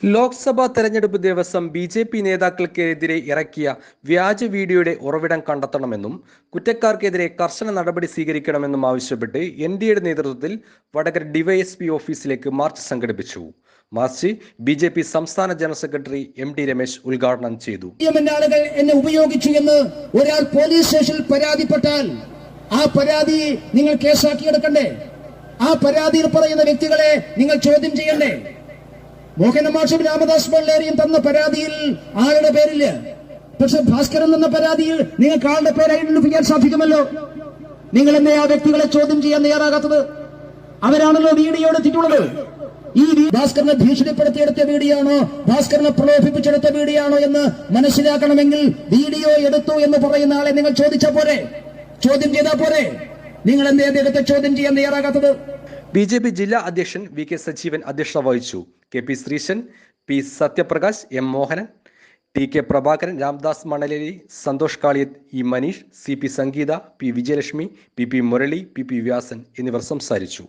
ലോക്സഭാ തെരഞ്ഞെടുപ്പ് ദിവസം B J P നേതാക്കൾക്കെതിരെ ഇറക്കിയ വ്യാജ വീഡിയോയുടെ ഉറവിടം കണ്ടെത്തണമെന്നും കുറ്റക്കാർക്കെതിരെ കർശന നടപടി സ്വീകരിക്കണമെന്നും ആവശ്യപ്പെട്ട് എൻ ഡി എയുടെ നേതൃത്വത്തിൽ വടകര ഡിവൈഎസ്പി ഓഫീസിലേക്ക് മാർച്ച് സംഘടിപ്പിച്ചു. മാർച്ച് ബി ജെ പി സംസ്ഥാന general secretary M T Ramesh ഉദ്ഘാടനം ചെയ്തു. ആളുകൾ എന്നെ ഉപയോഗിച്ചു എന്ന് ഒരാൾ പോലീസ് സ്റ്റേഷനിൽ പരാതിപ്പെട്ടാൽ ആ പരാതി നിങ്ങൾ കേസാക്കിയെടുക്കണ്ടേ ആ പരാതിയിൽ പറയുന്ന വ്യക്തികളെ നിങ്ങൾ ചോദ്യം ചെയ്യണ്ടേ? മോഹനമാഷും രാമദാസ് പള്ളേരിയും തന്ന പരാതിയിൽ ആരുടെ പേരിൽ? പക്ഷെ ഭാസ്കരൻ തന്ന പരാതിയിൽ നിങ്ങൾക്ക് ആളുടെ പേര് ഐഡന്റിഫിക്കാൻ സാധിക്കുമല്ലോ? നിങ്ങൾ എന്നെ ആ വ്യക്തികളെ ചോദ്യം ചെയ്യാൻ തയ്യാറാകാത്തത്? അവരാണല്ലോ വീഡിയോ എടുത്തിട്ടുള്ളത് ഈ ഭാസ്കരനെ ഭീഷണിപ്പെടുത്തിയെടുത്ത വീഡിയോയാണോ? ഭാസ്കരനെ പ്രലോഭിപ്പിച്ചെടുത്ത വീഡിയോയാണോ എന്ന് മനസ്സിലാക്കണമെങ്കിൽ വീഡിയോ എടുത്തു എന്ന് പറയുന്ന ആളെ നിങ്ങൾ ചോദിച്ചാൽ പോരെ? ചോദ്യം ചെയ്താൽ പോരെ? നിങ്ങൾ എന്തേ അദ്ദേഹത്തെ ചോദ്യം ചെയ്യാൻ തയ്യാറാകാത്തത്? ബി ജെ പി ജില്ലാ അധ്യക്ഷൻ വി കെ സജീവൻ അധ്യക്ഷത വഹിച്ചു. K P Sreesan P Sathyaprakash M Mohanan T K Prabhakaran Ramdas Manaleri Santhosh Kaliyath E Maneesh C P Sangeetha P Vijayalakshmi P P Murali P P Vyasan എന്നിവർ സംസാരിച്ചു.